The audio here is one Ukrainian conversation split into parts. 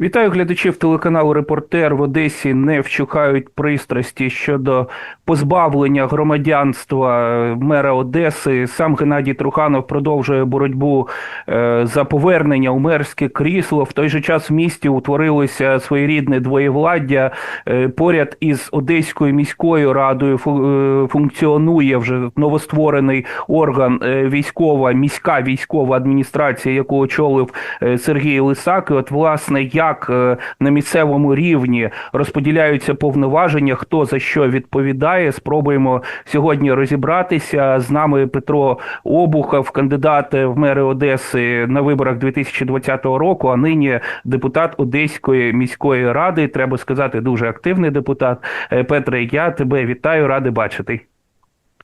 Вітаю глядачів телеканалу Репортер в Одесі. Не вчухають пристрасті щодо позбавлення громадянства мера Одеси. Сам Геннадій Труханов продовжує боротьбу е, за повернення у мерське крісло. В той же час в місті утворилося своєрідне двоєвладдя. Е, Поряд із Одеською міською радою е, функціонує вже новостворений орган е, військова міська військова адміністрація, яку очолив е, Сергій Лисак. І от власне як е, на місцевому рівні розподіляються повноваження, хто за що відповідає. Спробуємо сьогодні розібратися. З нами Петро Обухов, кандидат в мери Одеси на виборах 2020 року, а нині депутат Одеської міської ради. Треба сказати, дуже активний депутат. Е, Петре, я тебе вітаю, радий бачити.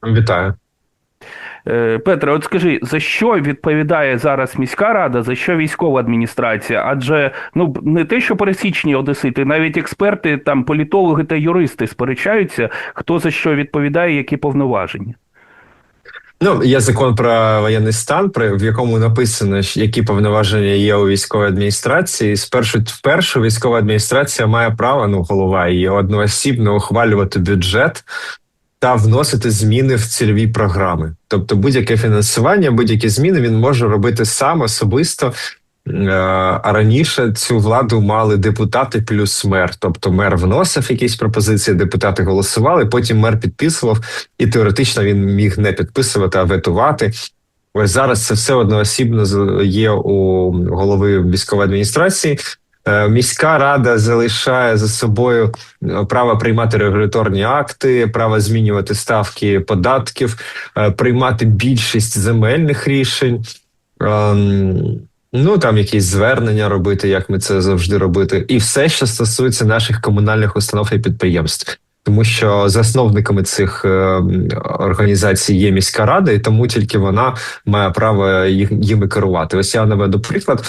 Вітаю. Е, Петре, от скажи, за що відповідає зараз міська рада, за що військова адміністрація? Адже ну не те, що пересічні одесити, навіть експерти, там політологи та юристи сперечаються, хто за що відповідає, які повноваження. Ну, є закон про воєнний стан, при в якому написано, які повноваження є у військовій адміністрації. Спершу вперше військова адміністрація має право, ну голова її одноосібно ухвалювати бюджет та вносити зміни в цільові програми. Тобто, будь-яке фінансування, будь-які зміни він може робити сам особисто. Е, А раніше цю владу мали депутати плюс мер. Тобто мер вносив якісь пропозиції, депутати голосували. Потім мер підписував, і теоретично він міг не підписувати, а ветувати. Ось зараз це все одноосібно є у голови військової адміністрації. Е, Міська рада залишає за собою е, право приймати регуляторні акти, право змінювати ставки податків, е, приймати більшість земельних рішень. Ем, Ну там якісь звернення робити, як ми це завжди робити, і все, що стосується наших комунальних установ і підприємств, тому що засновниками цих організацій є міська рада, і тому тільки вона має право їх їми керувати. Ось я наведу приклад.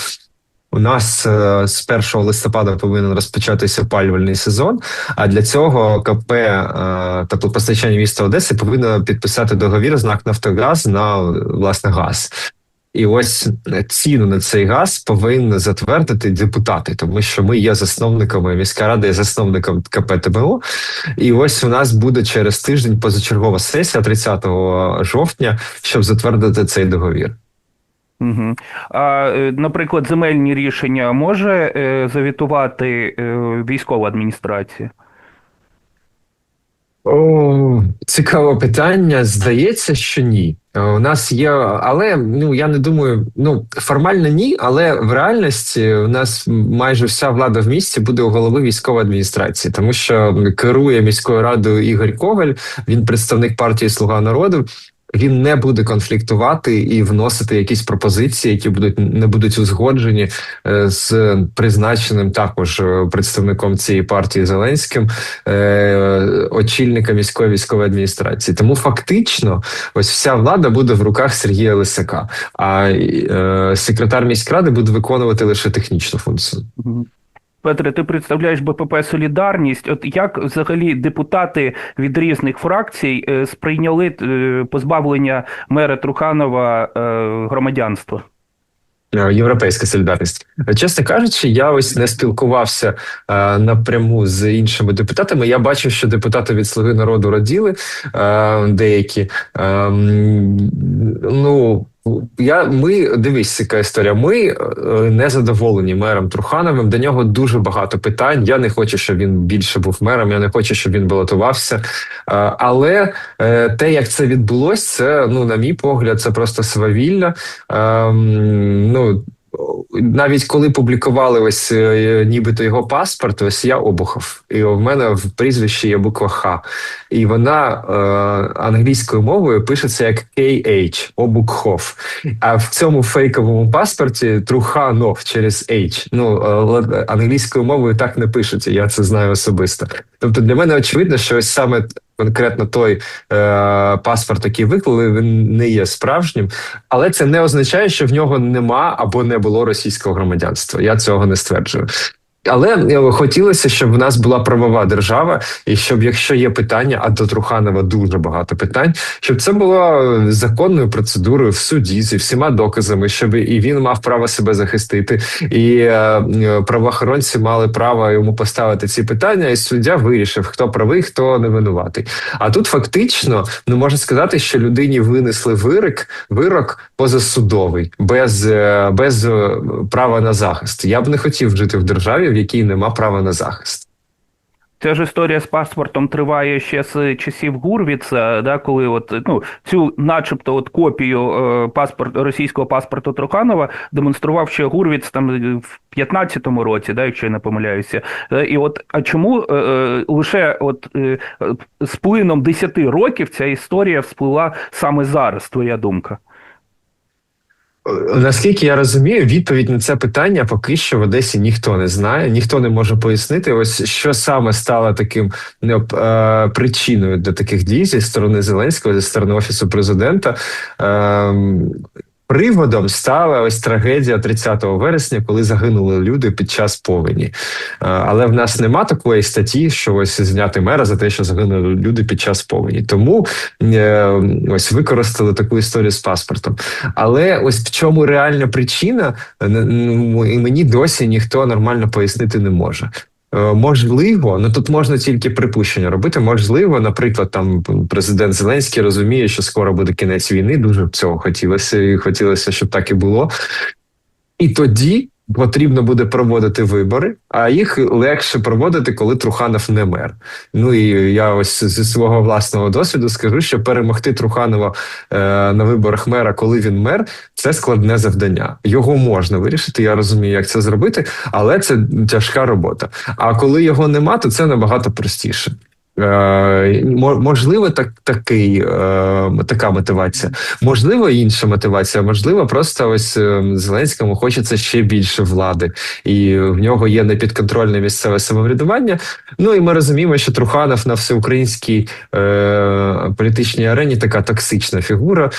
У нас е, з 1 листопада повинен розпочатися опалювальний сезон. А для цього КП е, теплопостачання міста Одеси повинно підписати договір з Нафтогаз на власне газ. І ось ціну на цей газ повинні затвердити депутати, тому що ми є засновниками. Міська рада є засновником КП ТБО. І ось у нас буде через тиждень позачергова сесія 30 жовтня, щоб затвердити цей договір. Угу. А, е, наприклад, земельні рішення може е, завітувати е, військова адміністрація? О, цікаве питання. Здається, що ні. У нас є, але ну я не думаю. Ну формально ні, але в реальності у нас майже вся влада в місті буде у голови військової адміністрації, тому що керує міською радою Ігор Коваль. Він представник партії Слуга народу. Він не буде конфліктувати і вносити якісь пропозиції, які будуть не будуть узгоджені е, з призначеним також е, представником цієї партії Зеленським, е, очільника міської військової адміністрації. Тому фактично, ось вся влада буде в руках Сергія Лисака, а секретар міськради буде виконувати лише технічну функцію. Петре, ти представляєш БПП Солідарність. От як взагалі депутати від різних фракцій е, сприйняли е, позбавлення мера Труханова е, громадянства? Європейська солідарність, чесно кажучи, я ось не спілкувався е, напряму з іншими депутатами. Я бачив, що депутати від Слуги народу раділи е, деякі. Е, ну я ми дивись, яка історія. Ми е, не задоволені мером Трухановим. До нього дуже багато питань. Я не хочу, щоб він більше був мером. Я не хочу, щоб він балотувався. Е, але е, те, як це відбулось, це ну, на мій погляд, це просто свавілля. Ем, ну навіть коли публікували ось е, нібито його паспорт, ось я обухов, і в мене в прізвищі є буква Х, і вона е, англійською мовою пишеться як KH, Обукхов. А в цьому фейковому паспорті Труханов через H. Ну е, англійською мовою так не пишеться. Я це знаю особисто. Тобто для мене очевидно, що ось саме конкретно той е, паспорт, який виклали, він не є справжнім. Але це не означає, що в нього нема або не було російського громадянства. Я цього не стверджую. Але е, хотілося, щоб в нас була правова держава, і щоб якщо є питання, а до Труханова дуже багато питань, щоб це було е, законною процедурою в суді зі всіма доказами, щоб і він мав право себе захистити, і е, правоохоронці мали право йому поставити ці питання, і суддя вирішив, хто правий, хто не винуватий. А тут фактично ну можна сказати, що людині винесли вирок, вирок позасудовий, без, без права на захист. Я б не хотів жити в державі, в якій нема права на захист. Ця ж історія з паспортом триває ще з часів Гурвіца, да, коли от ну цю, начебто, от копію е, паспорт російського паспорту Труханова демонстрував ще Гурвіц там в 15-му році, да, якщо я не помиляюся. Е, І от а чому е, е, лише от е, з плином 10 років ця історія всплила саме зараз? Твоя думка? Наскільки я розумію, відповідь на це питання поки що в Одесі ніхто не знає, ніхто не може пояснити. Ось що саме стало таким не, е, причиною для таких дій зі сторони Зеленського, зі сторони офісу президента. Е, Приводом стала ось трагедія 30 вересня, коли загинули люди під час повені. Е, Але в нас нема такої статті, що ось зняти мера за те, що загинули люди під час повені. Тому е, ось використали таку історію з паспортом. Але ось в чому реальна причина, е, і мені досі ніхто нормально пояснити не може. Е, Можливо, ну тут можна тільки припущення робити. Можливо, наприклад, там президент Зеленський розуміє, що скоро буде кінець війни. Дуже б цього хотілося, і хотілося, щоб так і було. І тоді потрібно буде проводити вибори, а їх легше проводити, коли Труханов не мер. Ну і я ось зі свого власного досвіду скажу, що перемогти Труханова е, на виборах мера, коли він мер, це складне завдання. Його можна вирішити. Я розумію, як це зробити, але це тяжка робота. А коли його нема, то це набагато простіше. Е, мо- можливо, так такий е, така мотивація. Можливо, інша мотивація. Можливо, просто ось е, Зеленському хочеться ще більше влади, і в нього є непідконтрольне місцеве самоврядування. Ну і ми розуміємо, що Труханов на всеукраїнській е, політичній арені така токсична фігура,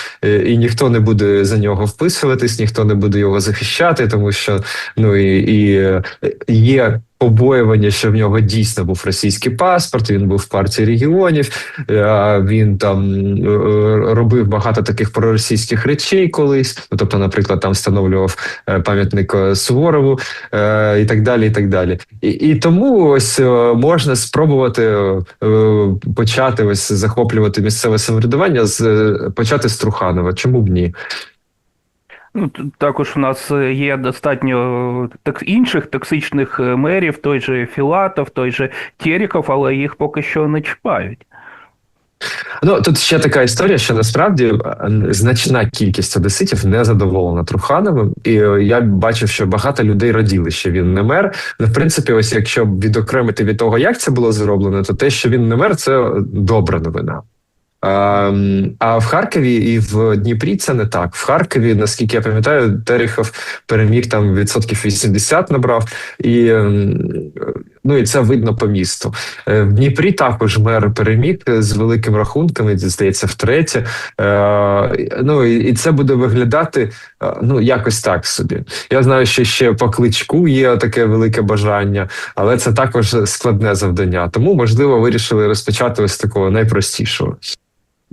і ніхто не буде за нього вписуватись, ніхто не буде його захищати, тому що ну і, і є. Побоювання, що в нього дійсно був російський паспорт, він був в партії регіонів, е, він там е, робив багато таких проросійських речей колись. Ну, тобто, наприклад, там встановлював е, пам'ятник е, Суворову е, і так далі. І так далі. І, і тому ось е, можна спробувати е, почати ось захоплювати місцеве самоврядування з е, почати з Труханова. Чому б ні? Ну, також у нас е, є достатньо е, інших токсичних е, мерів, той же Філатов, той же Теріков, але їх поки що не чіпають. Ну тут ще така історія, що насправді значна кількість одеситів не задоволена Трухановим, і я бачив, що багато людей раділи, що він не мер. Ну, в принципі, ось якщо відокремити від того, як це було зроблено, то те, що він не мер, це добра новина. А в Харкові і в Дніпрі це не так. В Харкові, наскільки я пам'ятаю, Терехов переміг там відсотків 80 набрав, і ем, ну і це видно по місту. Е, В Дніпрі також мер переміг з великим рахунками, здається, втретє. Е, Ну і і це буде виглядати е, ну якось так собі. Я знаю, що ще по кличку є таке велике бажання, але це також складне завдання. Тому можливо вирішили розпочати ось такого найпростішого.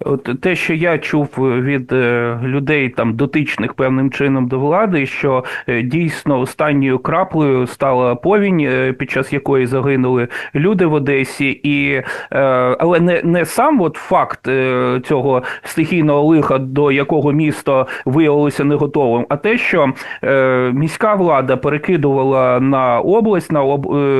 От те, що я чув від е, людей там дотичних певним чином до влади, що е, дійсно останньою краплею стала повінь, е, під час якої загинули люди в Одесі, і е, але не, не сам от факт е, цього стихійного лиха, до якого місто виявилося не готовим, а те, що е, міська влада перекидувала на область, на е,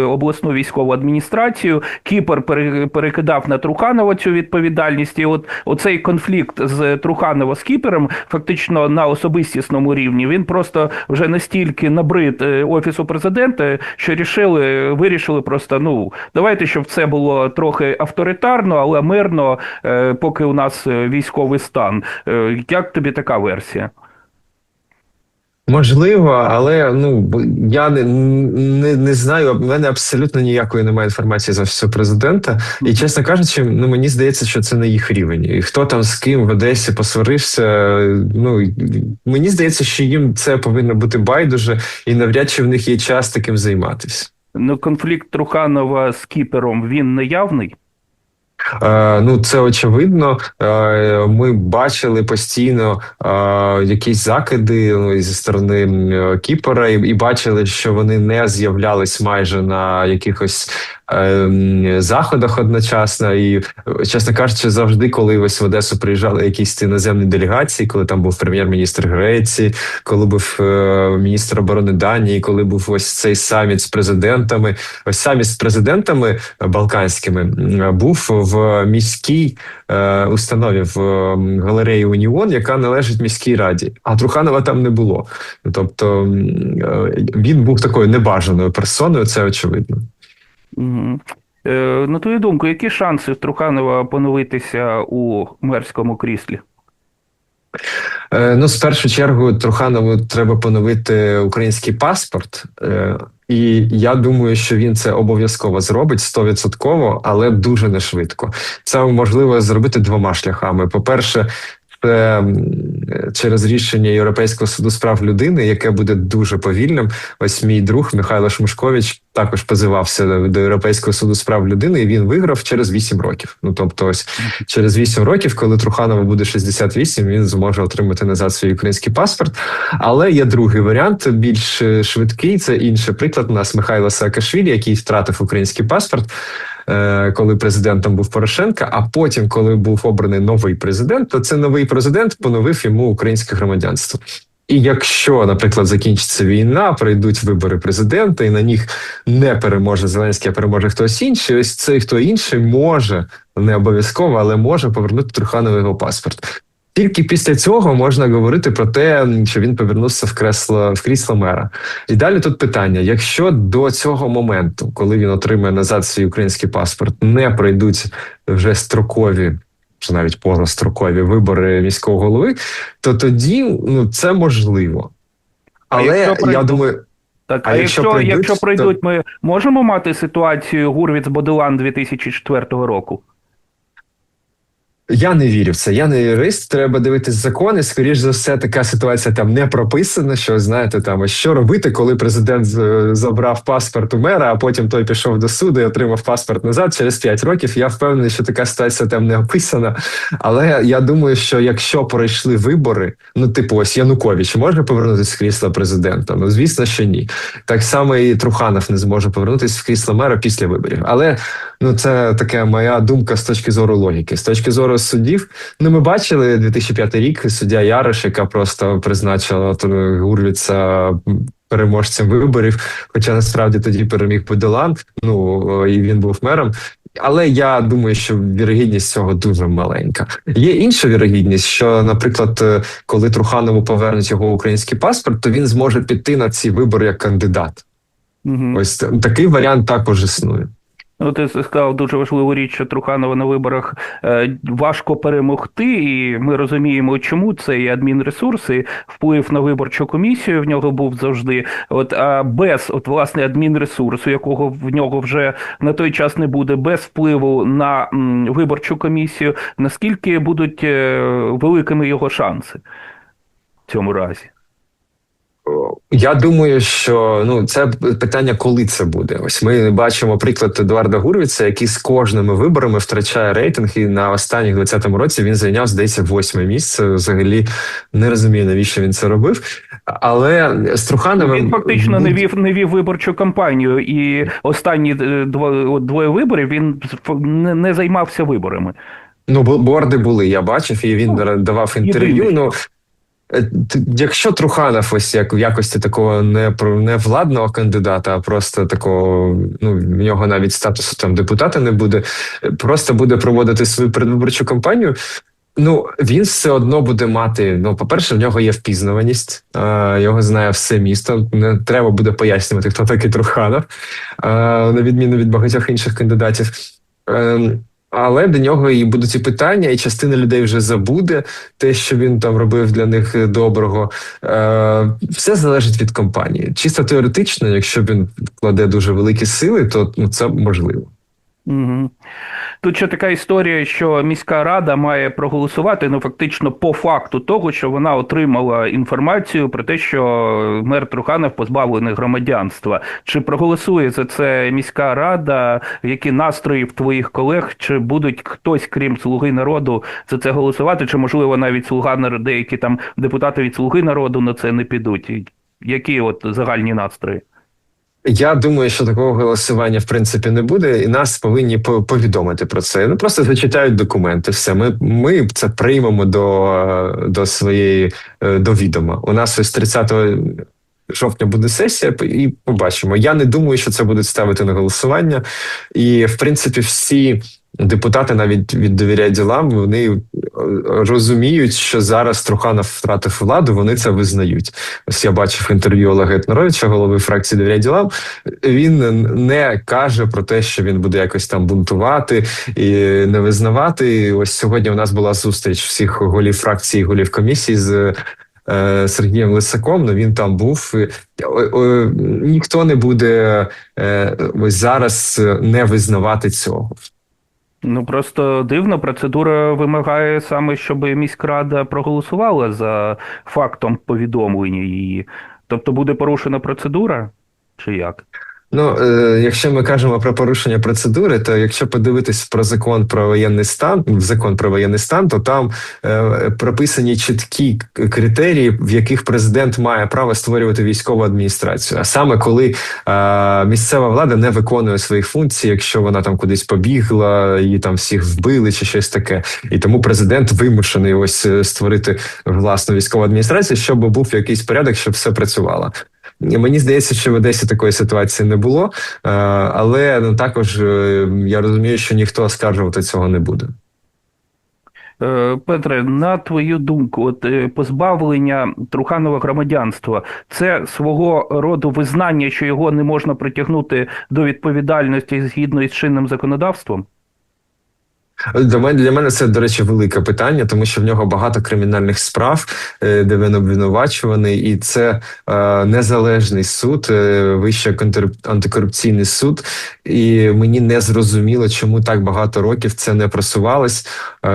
обласну військову адміністрацію, Кіпр пере- перекидав на Труханова цю відповідальність. І от оцей конфлікт з Труханова з Кіпером, фактично на особистісному рівні, він просто вже настільки набрид е, офісу президента, що рішили, вирішили просто ну давайте, щоб це було трохи авторитарно, але мирно, е, поки у нас е, військовий стан. Як тобі така версія? Можливо, але ну я не, не, не знаю. В мене абсолютно ніякої немає інформації за всього президента. І чесно кажучи, ну мені здається, що це не їх рівень. І хто там з ким в Одесі посварився? Ну мені здається, що їм це повинно бути байдуже, і навряд чи в них є час таким займатися. Ну, конфлікт Труханова з Кіпером він неявний. Е, ну, це очевидно. Е, ми бачили постійно е, якісь закиди ну, зі сторони Кіпера, і, бачили, що вони не з'являлись майже на якихось заходах одночасно. І, чесно кажучи, завжди, коли ось в Одесу приїжджали якісь іноземні делегації, коли там був прем'єр-міністр Греції, коли був е, міністр оборони Данії, коли був ось цей саміт з президентами, ось саміт з президентами балканськими був в міській е, установі в галереї Уніон, яка належить міській раді. А Труханова там не було. Тобто е, він був такою небажаною персоною, це очевидно. Е, на твою думку, які шанси в Труханова поновитися у мерському кріслі? Е, Ну, з першу чергу, Труханову треба поновити український паспорт. Е, І я думаю, що він це обов'язково зробить стовідсотково, але дуже не швидко. Це можливо зробити двома шляхами. По-перше, через рішення Європейського суду з прав людини, яке буде дуже повільним. Ось мій друг Михайло Шмушкович також позивався до- Європейського суду з прав людини, і він виграв через 8 років. Ну тобто, ось через 8 років, коли Труханову буде 68, він зможе отримати назад свій український паспорт. Але є другий варіант, більш швидкий. Це інший приклад. У нас Михайло Саакашвілі, який втратив український паспорт. Е, Коли президентом був Порошенка, а потім, коли був обраний новий президент, то це новий президент поновив йому українське громадянство. І якщо, наприклад, закінчиться війна, прийдуть вибори президента, і на них не переможе Зеленський, а переможе хтось інший. Ось цей хто інший може не обов'язково, але може повернути Труханову його паспорт. Тільки після цього можна говорити про те, що він повернувся в кресло в крісло мера. І далі тут питання: якщо до цього моменту, коли він отримає назад свій український паспорт, не пройдуть вже строкові, чи навіть позастрокові вибори міського голови, то тоді ну це можливо. Але якщо я пройдуть? думаю, Так, а, А якщо, якщо якщо, прийдуть, прийдуть, то- ми можемо мати ситуацію Гурвіц Бодилан 2004 року? Я не вірю в це. Я не юрист. Треба дивитись закони. Скоріш за все, така ситуація там не прописана. Що знаєте, там що робити, коли президент забрав паспорт у мера, а потім той пішов до суду і отримав паспорт назад через 5 років. Я впевнений, що така ситуація там не описана. Але я думаю, що якщо пройшли вибори, ну типу, ось Янукович може повернутися в крісло президента. Ну звісно, що ні. Так само і Труханов не зможе повернутися в крісло мера після виборів. Але ну це така моя думка з точки зору логіки. З точки зору суддів, ну ми бачили 2005 рік суддя Ярош, яка просто призначила то, Гурвіца переможцем виборів. Хоча насправді тоді переміг Подолан, ну і він був мером. Але я думаю, що вірогідність цього дуже маленька. Є інша вірогідність, що, наприклад, е, коли Труханову повернуть його український паспорт, то він зможе піти на ці вибори як кандидат. Угу. Ось такий варіант також існує. Ну, ти сказав дуже важливу річ, що Труханова на виборах е, важко перемогти, і ми розуміємо, чому це і адмінресурси, вплив на виборчу комісію в нього був завжди. От а без от власне адмінресурсу, якого в нього вже на той час не буде, без впливу на виборчу комісію, наскільки будуть е, великими його шанси в цьому разі? Я думаю, що ну це питання, коли це буде. Ось ми бачимо приклад Едуарда Гурвіца, який з кожними виборами втрачає рейтинг, і на останніх 20-му році він зайняв, здається, восьме місце. Взагалі не розумію, навіщо він це робив. Але з Трухановим Він фактично не вів не вів виборчу кампанію, і останні е, дво- двоє виборів він не, займався виборами. Ну, бо- борди були, я бачив, і він Ну, давав інтерв'ю. Ну якщо Труханов ось як в якості такого не не владного кандидата, а просто такого, ну в нього навіть статусу там депутата не буде, е, просто буде проводити свою передвиборчу кампанію. Ну, він все одно буде мати. Ну, по-перше, в нього є впізнаваність, е, його знає все місто. Не треба буде пояснювати, хто такий Труханов, е, на відміну від багатьох інших кандидатів. Е, Але до нього і будуть і питання, і частина людей вже забуде те, що він там робив для них доброго. Е, Все залежить від компанії. Чисто теоретично, якщо він вкладе дуже великі сили, то ну, це можливо. Угу. Тут ще така історія, що міська рада має проголосувати ну фактично по факту того, що вона отримала інформацію про те, що мер Труханов позбавлений громадянства. Чи проголосує за це міська рада? Які настрої в твоїх колег? Чи будуть хтось, крім слуги народу, за це голосувати? Чи можливо навіть слуга деякі там депутати від слуги народу на це не підуть? Які от загальні настрої? Я думаю, що такого голосування в принципі не буде, і нас повинні повідомити про це. Ну просто зачитають документи. Все, ми ми це приймемо до до своєї до відома. У нас ось 30 жовтня буде сесія, і побачимо. Я не думаю, що це будуть ставити на голосування, і в принципі всі. Депутати навіть від довіряй ділам, вони е, розуміють, що зараз Труханов втратив владу. Вони це визнають. Ось я бачив інтерв'ю Олега Етноровича, голови фракції довіряй ділам. Він не каже про те, що він буде якось там бунтувати і не визнавати. Ось сьогодні у нас була зустріч всіх голів фракції, голів комісії з. Е, Сергієм Лисаком, ну він там був. Ніхто не буде е, ось зараз не визнавати цього. Ну просто дивно, процедура вимагає саме, щоб міськрада проголосувала за фактом повідомлення її. Тобто буде порушена процедура, чи як? Ну, е, якщо ми кажемо про порушення процедури, то якщо подивитись про закон про воєнний стан, закон про воєнний стан, то там е, прописані чіткі критерії, в яких президент має право створювати військову адміністрацію. А саме коли е, місцева влада не виконує своїх функцій, якщо вона там кудись побігла, її там всіх вбили чи щось таке, і тому президент вимушений ось створити власну військову адміністрацію, щоб був якийсь порядок, щоб все працювало. Мені здається, що в Одесі такої ситуації не було, е, але ну, також е, я розумію, що ніхто оскаржувати цього не буде. Е, Петре, на твою думку, от позбавлення Труханова громадянства це свого роду визнання, що його не можна притягнути до відповідальності згідно із чинним законодавством? Для мене це, до речі, велике питання, тому що в нього багато кримінальних справ, е, де він обвинувачуваний, і це е, незалежний суд, е, вищий антикорупційний суд. І мені не зрозуміло, чому так багато років це не просувалось. Е,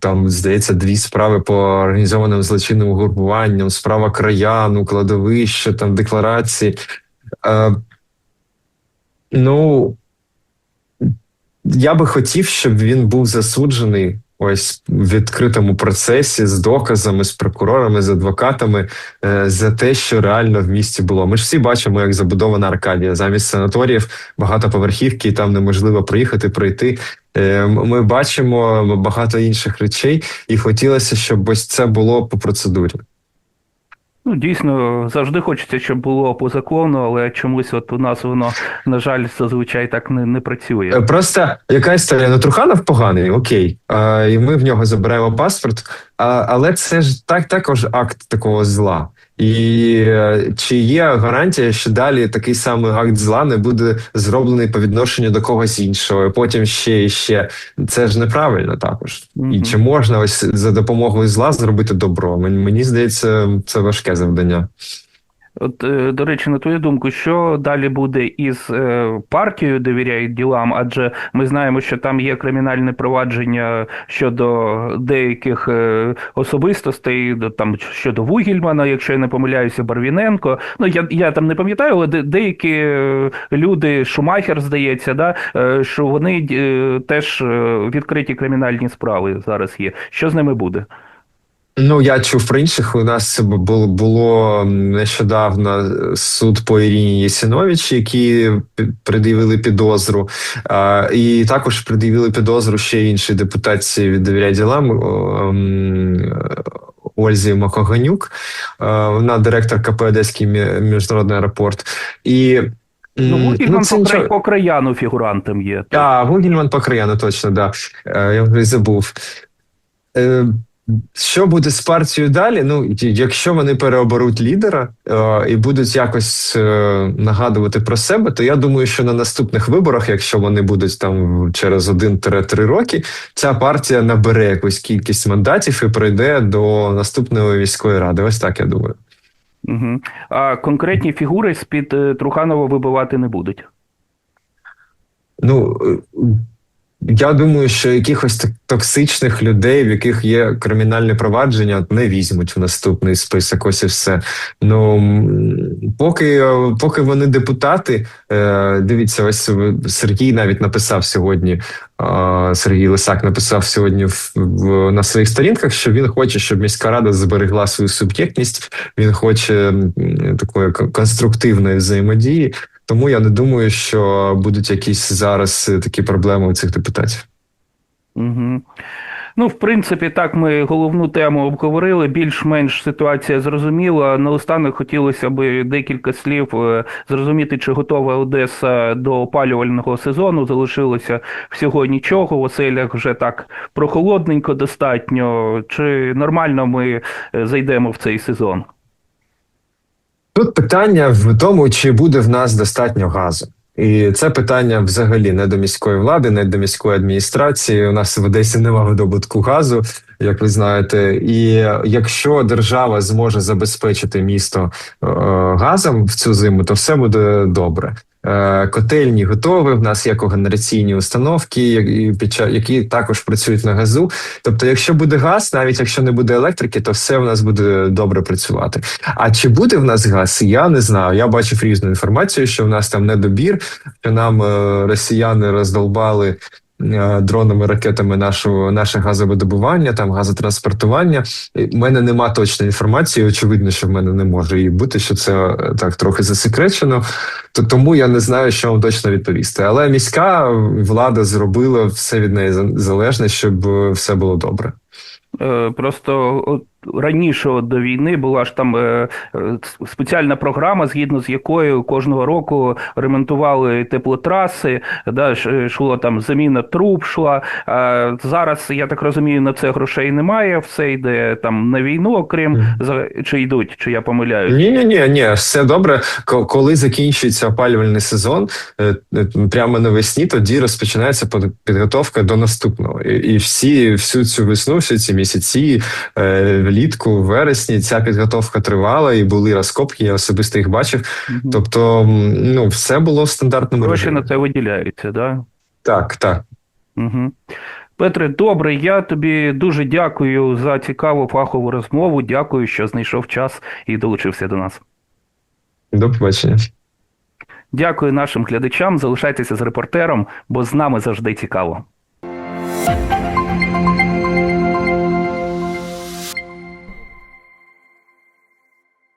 там здається дві справи по організованим злочинним угрупуванням, справа краяну, кладовища, там декларації. Е, ну я би хотів, щоб він був засуджений ось в відкритому процесі з доказами, з прокурорами, з адвокатами е, за те, що реально в місті було. Ми ж всі бачимо, як забудована Аркадія замість санаторіїв, багатоповерхівки, і там неможливо приїхати, пройти. Е, ми бачимо багато інших речей, і хотілося, щоб ось це було по процедурі. Ну, дійсно, завжди хочеться, щоб було по закону, але чомусь от у нас воно, на жаль, зазвичай так не не працює. Е, просто якась історія? Ну, Труханов поганий, окей. А, І ми в нього забираємо паспорт, а, але це ж так також акт такого зла. І е, чи є гарантія, що далі такий самий акт зла не буде зроблений по відношенню до когось іншого, потім ще і ще це ж неправильно також. Mm -hmm. І чи можна ось за допомогою зла зробити добро? Мені здається, це важке завдання. От, е, до речі, на твою думку, що далі буде із е, партією довіряй ділам? Адже ми знаємо, що там є кримінальне провадження щодо деяких е, особистостей, там щодо Вугільмана, якщо я не помиляюся, Барвіненко. Ну я я там не пам'ятаю, але деякі люди, Шумахер, здається, да, що вони теж відкриті кримінальні справи зараз є. Що з ними буде? Ну, я чув про інших. У нас було було нещодавно суд по Іріні Єсінович, які пред'явили підозру, а, і також пред'явили підозру ще іншій депутації від довіря ділам Ользі Макоганюк. Вона директор КП Одеський міжнародний аеропорт. І Ну, Вугільман ну, по, по краяну фігурантом є. Так, Вугільман по краяну, точно, да. Е, я вже забув. Що буде з партією далі? Ну, якщо вони переоберуть лідера е, і будуть якось е, нагадувати про себе, то я думаю, що на наступних виборах, якщо вони будуть там через 1-3 роки, ця партія набере якусь кількість мандатів і пройде до наступної військової ради. Ось так я думаю. Угу. А конкретні фігури з-під е, Труханова вибивати не будуть. Ну е, я думаю, що якихось токсичних людей, в яких є кримінальне провадження, не візьмуть в наступний список. Ось і все. Ну поки, е, поки вони депутати, е, дивіться, ось Сергій навіть написав сьогодні. Сергій Лисак написав сьогодні в, в на своїх сторінках, що він хоче, щоб міська рада зберегла свою суб'єктність. Він хоче такої конструктивної взаємодії. Тому я не думаю, що будуть якісь зараз е, такі проблеми у цих депутатів. Угу. Ну, в принципі, так ми головну тему обговорили. Більш-менш ситуація зрозуміла. Наостанок хотілося б декілька слів е, зрозуміти, чи готова Одеса до опалювального сезону. Залишилося всього нічого. В оселях вже так прохолодненько достатньо. Чи нормально ми е, зайдемо в цей сезон? Тут питання в тому, чи буде в нас достатньо газу. І це питання взагалі не до міської влади, не до міської адміністрації. У нас в Одесі немає видобутку газу, як ви знаєте. І якщо держава зможе забезпечити місто е, газом в цю зиму, то все буде добре. Е, Котельні готові. В нас є когенераційні установки, які, також працюють на газу. Тобто, якщо буде газ, навіть якщо не буде електрики, то все в нас буде добре працювати. А чи буде в нас газ? Я не знаю. Я бачив різну інформацію, що в нас там недобір, що нам е, росіяни роздолбали. Е, Дронами, ракетами нашого наше газовидобування, там газотранспортування. У мене нема точної інформації. Очевидно, що в мене не може її бути, що це е, так трохи засекречено. То тому я не знаю, що вам точно відповісти. Але міська влада зробила все від неї залежне, щоб е, все було добре. Просто от раніше до війни була ж там е, е, спеціальна програма, згідно з якою кожного року ремонтували теплотраси, да, йшло там заміна труб шла. А зараз, я так розумію, на це грошей немає, все йде там на війну, окрім за- чи йдуть, чи я помиляюсь. Ні, ні, ні, ні, все добре. Коли закінчується опалювальний сезон, е, е, прямо навесні, тоді розпочинається підготовка до наступного. І, і всі всю цю весну, всі ці місяці, е, влітку, в вересні, ця підготовка тривала, і були розкопки. Я особисто їх бачив. Мгм. Тобто, ну, все було в стандартному Гроші режимі. на це виділяються, да? Так, так. Угу. Петре, добре, я тобі дуже дякую за цікаву фахову розмову. Дякую, що знайшов час і долучився до нас. До побачення. Дякую нашим глядачам. Залишайтеся з репортером, бо з нами завжди цікаво.